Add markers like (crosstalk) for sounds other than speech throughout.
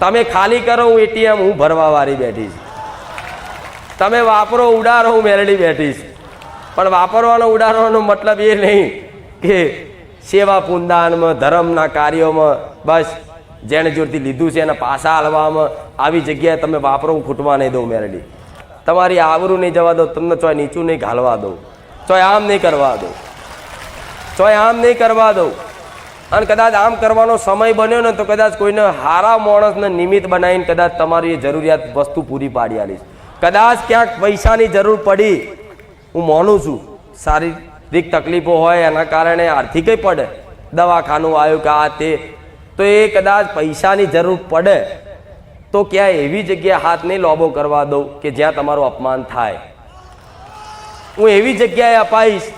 તમે ખાલી કરો, હું એટીએમ, હું ભરવા વાળી બેઠી છું. તમે વાપરો, ઉડાડો, હું મેલડી બેઠી છું. પણ વાપરવાનો, ઉડાડવાનો મતલબ એ નહીં કે સેવા પુંદાનમાં ધર્મના કાર્યોમાં, બસ, જેણે જોરથી લીધું છે એના પાસા હાલવામાં, આવી જગ્યાએ તમે વાપરો, હું ખૂટવા નહીં દઉં મેલડી તમારી આવરું નહીં જવા દો તમને ચોય નીચું નહીં ઘાલવા દઉં. ચોય આમ નહીં કરવા દઉં. ચોય આમ નહીં કરવા દઉં. અને કદાચ આમ કરવાનો સમય બન્યો ને તો કદાચ કોઈને હારા માણસને નિમિત્ત બનાવીને કદાચ તમારી જરૂરિયાત વસ્તુ પૂરી પાડી આલીશ. કદાચ ક્યાંક પૈસાની જરૂર પડી, હું માનું છું, શારીરિક તકલીફો હોય, એના કારણે આર્થિકય પડે. દવાખાનું આવ્યું કે આ તે, તો એ કદાચ પૈસાની જરૂર પડે, તો ક્યાંય એવી જગ્યાએ હાથ નહીં લોબો કરવા દઉં કે જ્યાં તમારું અપમાન થાય. હું એવી જગ્યાએ અપાઈશ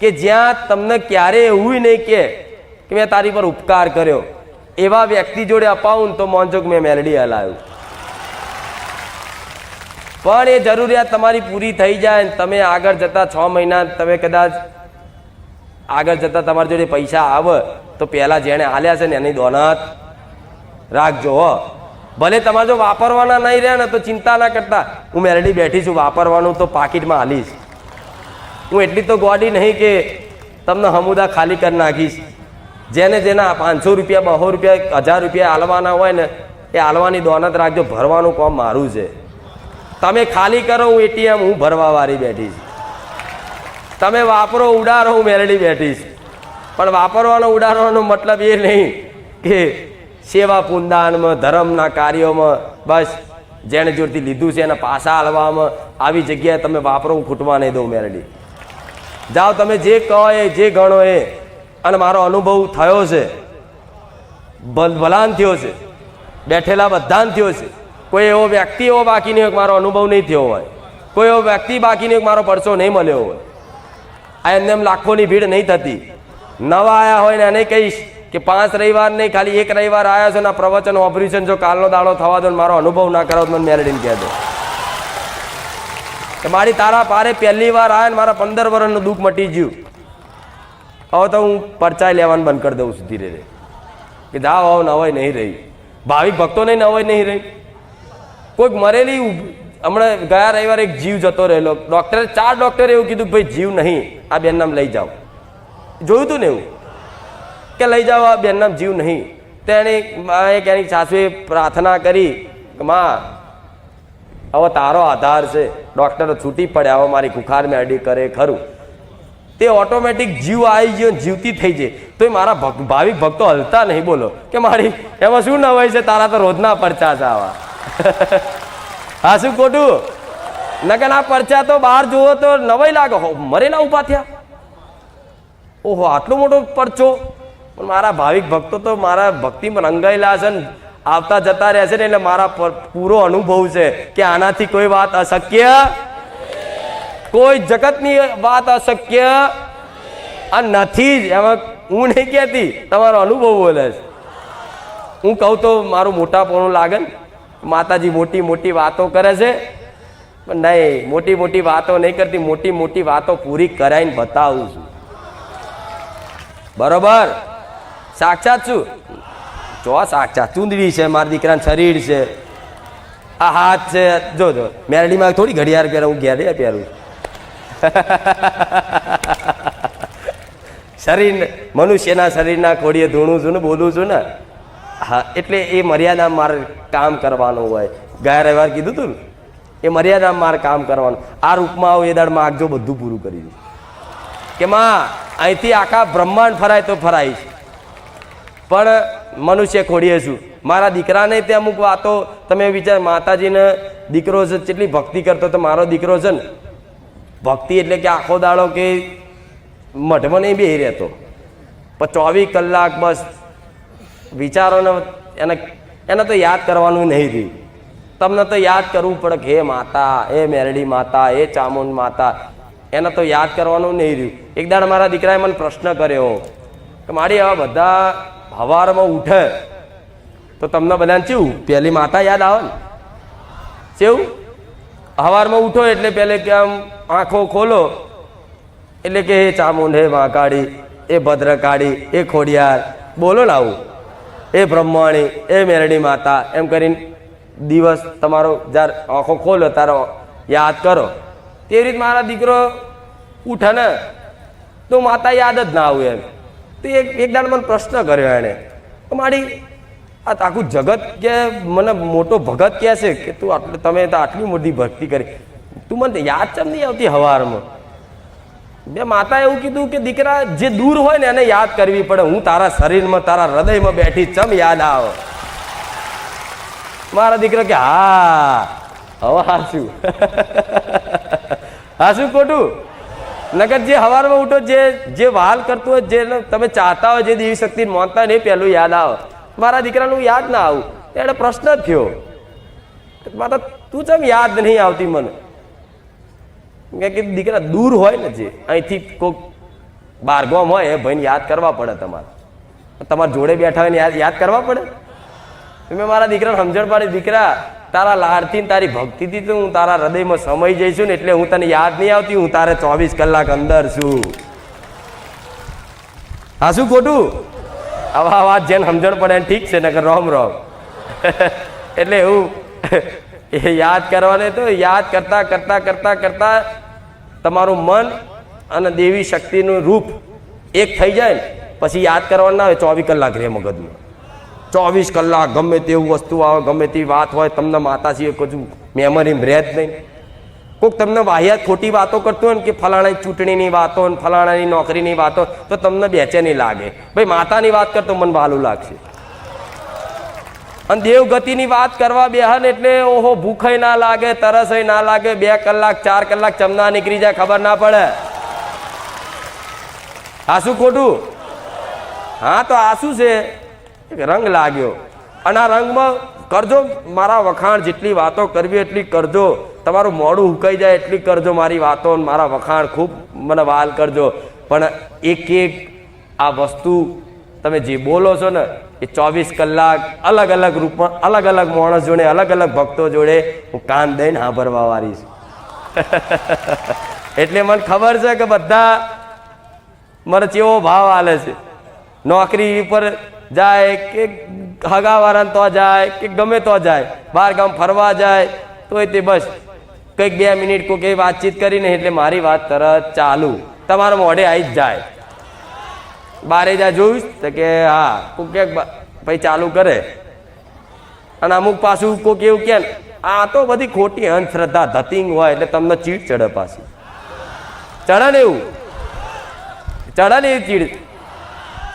કે જ્યાં તમને ક્યારે એવું નહીં કે કે મેં તારી પર ઉપકાર કર્યો. એવા વ્યક્તિ જોડે અપાવું તો મોંચો કે મેં મેલડી હલાવ્યું. પણ એ જરૂરિયાત તમારી પૂરી થઈ જાય ને તમે આગળ જતા છ મહિના તમે કદાચ આગળ જતા તમારી જોડે પૈસા આવે, તો પહેલાં જેણે હાલ્યા છે ને એની દોનત. રાખજો હો. ભલે તમારે જો વાપરવાના નહીં રહ્યા ને તો ચિંતા ના કરતા. હું મેલડી બેઠી છું, વાપરવાનું તો પાકીટમાં હાલીશ. હું એટલી તો ગોડી નહીં કે તમને હમુદા ખાલી કરી નાખીશ. જેને જેના પાંચસો રૂપિયા, બસો રૂપિયા હજાર રૂપિયા હાલવાના હોય ને, એ હાલવાની દોનત રાખજો. ભરવાનું કામ મારું છે. તમે ખાલી કરો, હું એટીએમ, હું ભરવા વાળી બેઠી છું તમે વાપરો ઉડારો હું મેળડી બેઠી છું પણ વાપરવાનો ઉડારવાનો મતલબ એ નહીં કે સેવા પુંદાનમાં ધર્મના કાર્યોમાં, બસ જેણે જોરથી લીધું છે એના પાસા હાલવામાં આવી જગ્યાએ તમે વાપરો, હું ખૂટવા નહીં દઉં મેળડી જાઓ, તમે જે કહો એ, જે ગણો એ. અને મારો અનુભવ થયો છે. ભલ- ભલાન થયો છે. બેઠેલા બધાન થયો છે. કોઈ એવો વ્યક્તિ એવો બાકી નહીં હોય મારો અનુભવ નહીં થયો હોય. કોઈ એવો વ્યક્તિ બાકી નહીં મારો પરચો નહીં મળ્યો હોય. આ એમને એમ લાખોની ભીડ નહીં થતી. નવા આવ્યા હોય ને એને કહીશ કે પાંચ રવિવાર નહીં, ખાલી એક રવિવાર આવ્યા છો ને પ્રવચન ઓપરેશન જો કાલનો દાડો થવા દો મારો અનુભવ ના કરાવો તો મને કહે દો. કે મારી તારા પારે પહેલી વાર આવ્યા ને મારા પંદર વર્ષનું દુઃખ મટી ગયું. હવે તો હું પરચાઈ લેવાનું બંધ કરી દઉં છું ધીરે ધીરે કે દા આવો, નવાઈ નહીં રહી. ભાવિક ભક્તોને નવાઈ નહીં રહી. કોઈક મરેલી હમણાં ગયા રવિવારે એક જીવ જતો રહેલો. ડૉક્ટરે ચાર ડૉક્ટરે એવું કીધું ભાઈ, જીવ નહીં, આ બેન નામ લઈ જાઓ. જોયું તું ને એવું? કે લઈ જાઓ, આ બેન નામ જીવ નહીં. તેણે એક એની સાસુએ પ્રાર્થના કરી કે, માં, હવે તારો આધાર છે. ડૉક્ટરો છૂટી પડે હવે મારી કુખાર મેડી કરે ખરું. તે ઓટોમેટિક જીવ આવી ગયો જીવતી થઈ જાય. તો મારા ભક- ભાવિક ભક્તો હલતા નહીં, બોલો. કે મારી, એમાં શું નવાય છે? તારા તો રોજના પરચા છે આવા. (laughs) હા, શું ખોટું? નકર આ પરચા તો બહાર જુઓ તો નવાઈ લાગે. મરેલા ઊભા થયા. ઓહો, આટલો મોટો પરચો. પણ મારા ભાવિક ભક્તો તો મારા ભક્તિમાં રંગાયેલા છે ને, આવતા જતા રહે છે ને, એટલે મારા પૂરો અનુભવ છે કે આનાથી કોઈ વાત અશક્ય કોઈ જગતની વાત અશક્ય આ નથી જ. એમાં હું નહીં કહેતી, તમારો અનુભવ બોલે છે. હું કહું તો મારું મોટાપણું લાગે ને, માતાજી મોટી મોટી વાતો કરે છે. પણ નહીં, મોટી મોટી વાતો નહીં કરતી, મોટી મોટી વાતો પૂરી કરાવીને બતાવું છું. બરોબર? સાક્ષાત છું જો સાક્ષાત ચૂંદડી છે, મારા દીકરાનું શરીર છે. આ હાથ છે. જો જો, મેરડીમાં થોડી ઘડિયાળ પહેરે, હું ઘેર પહેરું (laughs) શરીર મનુષ્યના શરીરના ખોડીએ ધૂણું છું ને બોલું છું ને? હા, એટલે એ મર્યાદા મારે કામ કરવાનું હોય. ગયા રવિવાર કીધું તું ને? એ મર્યાદા મારે કામ કરવાનું. આ રૂપમાં આવું એ દાડમાં માગજો બધું પૂરું કરી દઉં કે માં, અહીંથી આખા બ્રહ્માંડ ફરાય તો ફરાઈશ પણ મનુષ્ય ખોડીએ છું. મારા દીકરાને તે અમુક વાતો તમે વિચાર, માતાજીને દીકરો છે, કેટલી ભક્તિ કરતો તો મારો દીકરો છે ને? ભક્તિ એટલે કે આખો દાડો કે મઢમાં નહીં બેહી રહેતો. પણ ચોવીસ કલાક બસ વિચારોને એને એને તો યાદ કરવાનું નહીં રહ્યું. તમને તો યાદ કરવું પડે કે હે માતા, હે મેરડી માતા, હે ચામુંડ માતા, એને તો યાદ કરવાનું નહીં રહ્યું. એક દાડ મારા દીકરાએ મને પ્રશ્ન કર્યો કે મારી આવા બધા હવારમાં ઉઠે તો તમને બધાને ચેવું? પહેલી માતા યાદ આવે ને? કેવું હવારમાં ઉઠો એટલે પહેલે કે આમ આંખો ખોલો. એટલે કે હે ચામુંડ, હે મહાકાળી એ ભદ્રકાળી એ ખોડિયાર, બોલો ને આવું. એ બ્રહ્માણી, એ મેરડી માતા, એમ કરીને દિવસ તમારો જ્યારે આંખો ખોલો તારો યાદ કરો. તેવી રીત મારા દીકરો ઉઠે ને, તો માતા યાદ જ ના આવું એમ. તો એક એક દાડ મને પ્રશ્ન કર્યો એણે. મારી આ આખું જગત કે મને મોટો ભગત કહે છે કે તું આટલું તમે તો આટલી મોટી ભક્તિ કરી. તું મને યાદ ચમ નહીં આવતી હવારમાં. બે માતા એવું કીધું કે દીકરા, જે દૂર હોય ને એને યાદ કરવી પડે. હું તારા શરીરમાં, તારા હૃદયમાં બેઠી ચમ યાદ આવે. મારા દીકરા કે, હા, હવે હાશું (laughs) હાશું ખોટું. નગર જે હવારમાં ઉઠો, જે જે વાલ કરતું હોય જે તમે ચાહતા હોય, જે દેવી શક્તિ માનતા હોય ને પહેલું યાદ આવે. મારા દીકરાનું યાદ ના આવું. એને પ્રશ્ન થયો. માતા, તું ચમ યાદ નહીં આવતી મને? મેં કીધું, દીકરા, દૂર હોય ને જે. અહીંથી કોઈક બારગામ હોય, એ ભાઈને યાદ કરવા પડે તમારે. તમારા જોડે બેઠા હોય ને યાદ યાદ કરવા પડે? મેં મારા દીકરાને સમજણ પાડી, દીકરા, તારા લાડથી તારી ભક્તિથી તો હું તારા હૃદયમાં સમય જઈશું ને એટલે હું તને યાદ નહીં આવતી. હું તારે ચોવીસ કલાક અંદર છું. હા, શું ખોટું? આવા વાત જેને સમજણ પડે ઠીક છે, નકર રોમ રોમ. એટલે એવું, એ યાદ કરવાને તો યાદ કરતા કરતા કરતા કરતા તમારું મન અને દેવી શક્તિનું રૂપ એક થઈ જાય ને, પછી યાદ કરવાનું ના હોય ચોવીસ કલાક રહે મગજમાં. ચોવીસ કલાક ગમે તેવું વસ્તુ આવે, ગમે તેવી વાત હોય, તમને માતાજીએ કજું મેમરી રહે જ નહીં. કોઈક તમને વાહિયાત ખોટી વાતો કરતું હોય ને કે ફલાણાની ચૂંટણીની વાતો ને ફલાણાની નોકરીની વાતો, તો તમને બેચેની લાગે. ભાઈ, માતાની વાત કરતો મને વાલું લાગશે. અને દેવગતિની વાત કરવા બેહન એટલે, ઓહો, ભૂખય ના લાગે, તરસય ના લાગે, બે કલાક, ચાર કલાક ચમના નીકળી જાય, ખબર ના પડે. આ ખોટું? હા, તો આ છે. રંગ લાગ્યો. અને આ રંગમાં કરજો, મારા વખાણ જેટલી વાતો કરવી એટલી કરજો. તમારું મોડું હુકાઈ જાય એટલી કરજો મારી વાતો મારા વખાણ, ખૂબ મને વાલ કરજો. પણ એક એક આ વસ્તુ તમે જે બોલો છો ને, એ ચોવીસ કલાક અલગ અલગ રૂપમાં, અલગ અલગ માણસ જોડે, અલગ અલગ ભક્તો જોડે હું કાન દઈને સાંભળવા વાળી છું. એટલે મને ખબર છે કે બધા મને ચેવો ભાવ આલે છે. નોકરી પર જાય કે હગાવાળાને તો જાય, કે ગમે તો જાય, બહાર ગામ ફરવા જાય, તોય તે બસ કંઈક બે મિનિટ કોઈ વાતચીત કરીને એટલે મારી વાત તરત ચાલુ. તમારા મોઢે આવી જ જાય. બારે જા જોઈશ તો કે હા, કોક ક્યાંક ભાઈ ચાલુ કરે. અને અમુક પાછું કોક એવું કે, આ તો બધી ખોટી અંધશ્રદ્ધા ધતિંગ હોય એટલે તમને ચીડ ચડે પાછી. ચડે ને એવું? ચડે ને એવી ચીડ.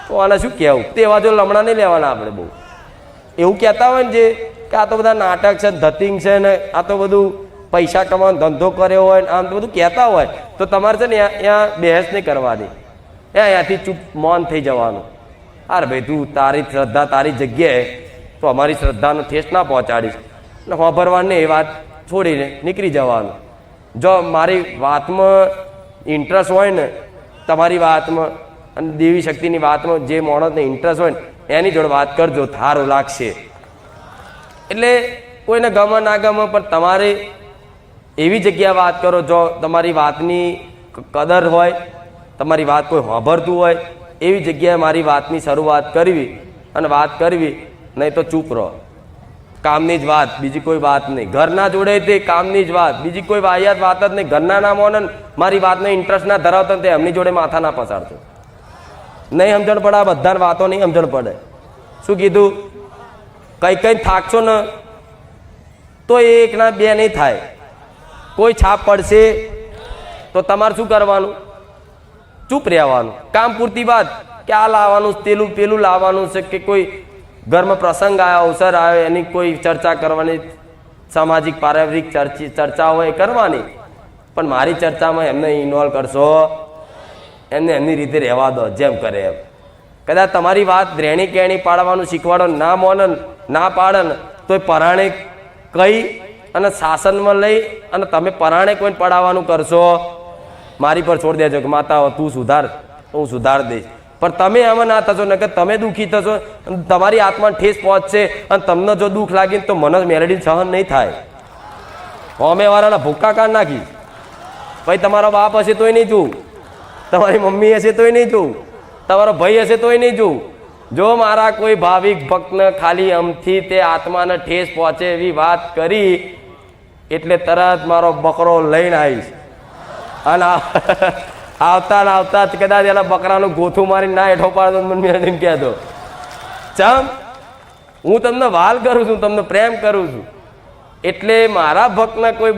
તો આને શું કહેવું? તેવા જો લમણા નહીં લેવાના આપણે બહુ. એવું કહેતા હોય ને જે કે આ તો બધા નાટક છે, ધતિંગ છે ને આ તો બધું પૈસા કમાવાનો ધંધો કર્યો હોય ને આમ બધું કહેતા હોય, તો તમારે છે ને અહીંયા બહેસ નહીં કરવાની એ અહીંયાથી ચૂપ મૌન થઈ જવાનું. અરે ભાઈ, તું તારી શ્રદ્ધા તારી જગ્યાએ, તો અમારી શ્રદ્ધાનો ઠેસ ના પહોંચાડીશ. ને વાપરવાની એ વાત છોડીને નીકળી જવાનું. જો મારી વાતમાં ઇન્ટરેસ્ટ હોય ને, તમારી વાતમાં અને દેવી શક્તિની વાતમાં જે માણસને ઇન્ટરેસ્ટ હોય ને, એની જોડે વાત કરજો, થારું લાગશે. એટલે કોઈને ગમે ના ગમે, પણ તમારે એવી જગ્યાએ વાત કરો જો તમારી વાતની કદર હોય, તમારી વાત કોઈ હોભરતું હોય, એવી જગ્યાએ મારી વાતની શરૂઆત કરવી અને વાત કરવી, નહીં તો ચૂપ રહો. કામની જ વાત, બીજી કોઈ વાત નહીં. ઘરના જોડે તે કામની જ વાત, બીજી કોઈ વાહિયાત વાત જ નહીં. ઘરના ના મોને મારી વાતનો ઇન્ટરેસ્ટ ના ધરાવતો તે એમની જોડે માથા ના પસારતો. નહીં સમજણ પડે આ બધાની વાતો નહીં સમજણ પડે. શું કીધું? કંઈ કંઈ થાકશો ને? તો એકના બે નહીં થાય. કોઈ છાપ પડશે? તો તમારે શું કરવાનું? ચૂપ રહેવાનું. કામ પૂરતી વાત કે આ લાવવાનું પેલું પેલું લાવવાનું છે કે કોઈ ઘરમાં પ્રસંગ આવ્યો, અવસર આવ્યો, એની કોઈ ચર્ચા કરવાની, સામાજિક, પારિવારિક ચર્ચી ચર્ચા હોય એ કરવાની. પણ મારી ચર્ચામાં એમને ઇન્વોલ્વ કરશો. એમને એમની રીતે રહેવા દો, જેમ કરે એમ. કદાચ તમારી વાત રહેણી કેણી પાડવાનું શીખવાડો, ના મોનન, ના પાડન, તોય પરાણે કઈ અને શાસનમાં લઈ અને તમે પરાણે કોઈને પડાવવાનું કરશો, મારી પર છોડી દેજો કે માતા તું સુધાર, હું સુધાર દઈશ. પણ તમે એમાં ના થશો ને કે તમે દુઃખી થશો તમારી આત્મા ઠેસ પહોંચશે, અને તમને જો દુઃખ લાગી તો મને મેલેડી સહન નહીં થાય. અમે વાળાના ભૂક્કા કાઢ નાખી. પછી તમારો બાપ હશે તોય નહીં જોઉં તમારી મમ્મી હશે તોય નહીં જોઉં તમારો ભાઈ હશે તોય નહીં જોઉં જો મારા કોઈ ભાવિક ભક્તને ખાલી અમથી તે આત્માને ઠેસ પહોંચે એવી વાત કરી એટલે તરત મારો બકરો લઈને આવીશ. અને આવતા ને આવતા કદાચ એના બકરાનું ગોથું મારી ના હેઠો પાડતો મને એમ કહેતો ચમ, હું તમને વાલ કરું છું, તમને પ્રેમ કરું છું. એટલે મારા ભક્તના કોઈ